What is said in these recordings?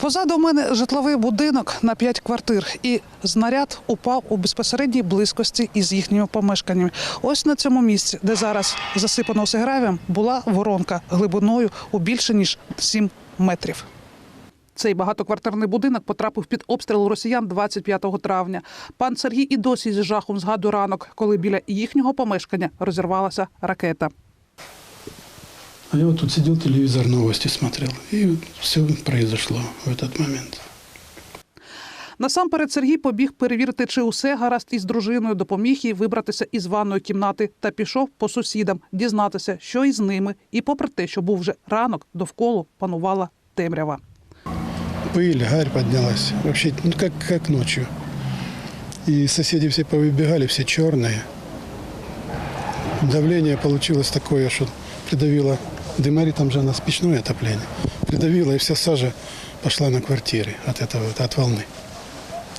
Позаду мене житловий будинок на 5 квартир, і знаряд упав у безпосередній близькості із їхніми помешканнями. Ось на цьому місці, де зараз засипано гравієм, була воронка глибиною у більше ніж 7 метрів. Цей багатоквартирний будинок потрапив під обстріл росіян 25 травня. Пан Сергій і досі з жахом згадує ранок, коли біля їхнього помешкання розірвалася ракета. А я вот тут сидел, телевизор, новости смотрел. И все произошло в этот момент. Насамперед Сергій побіг перевірити, чи усе гаразд із дружиною, допоміг їй вибратися із ванної кімнати та пішов по сусідам дізнатися, що із ними. І попри те, що був вже ранок, довкола панувала темрява. Пыль, гарь поднялась. Вообще, ну как, как ночью. И соседи все повыбегали, все черные. Давление получилось такое, что придавило дымари, там же на печное отопление. Придавило, и вся сажа пошла на квартиры от этого, от волны.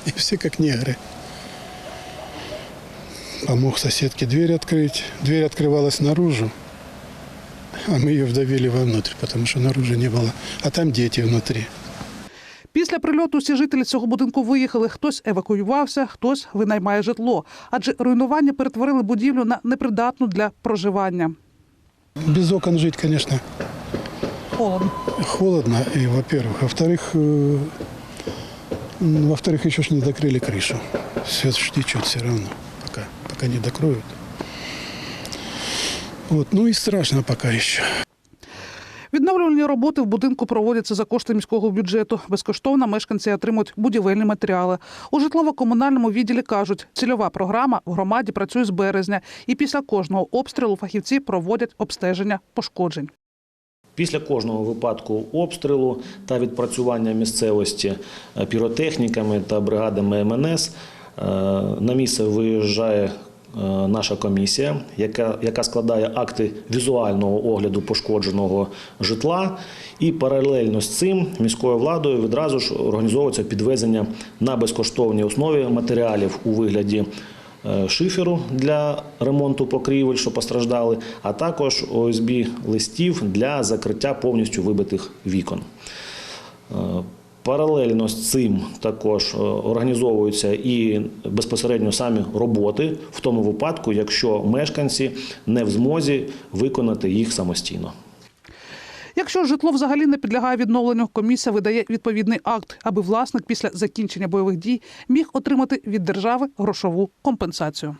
И все как негры. Помог соседке дверь открыть. Дверь открывалась наружу, а мы ее вдавили вовнутрь, потому что наружу не было. А там дети внутри. Після прильоту всі жителі цього будинку виїхали. Хтось евакуювався, хтось винаймає житло. Адже руйнування перетворили будівлю на непридатну для проживання. Без окон жить, конечно, Холодно. холодно, и, во-первых. Во-вторых, э, во-вторых, еще ж не докрыли крышу. Ж течет все равно, пока, пока не докроют. Вот, ну и страшно пока еще. Відновлювальні роботи в будинку проводяться за кошти міського бюджету. Безкоштовно мешканці отримують будівельні матеріали. У житлово-комунальному відділі кажуть, цільова програма в громаді працює з березня, і після кожного обстрілу фахівці проводять обстеження пошкоджень. Після кожного випадку обстрілу та відпрацювання місцевості е, піротехніками та бригадами МНС е, на місце виїжджає наша комісія, яка, яка складає акти візуального огляду пошкодженого житла. І паралельно з цим міською владою відразу ж організовується підвезення на безкоштовній основі матеріалів у вигляді е, шиферу для ремонту покрівель, що постраждали, а також ОСБ листів для закриття повністю вибитих вікон. Паралельно з цим також е, організовуються і безпосередньо самі роботи в тому випадку, якщо мешканці не в змозі виконати їх самостійно. Якщо житло взагалі не підлягає відновленню, комісія видає відповідний акт, аби власник після закінчення бойових дій міг отримати від держави грошову компенсацію.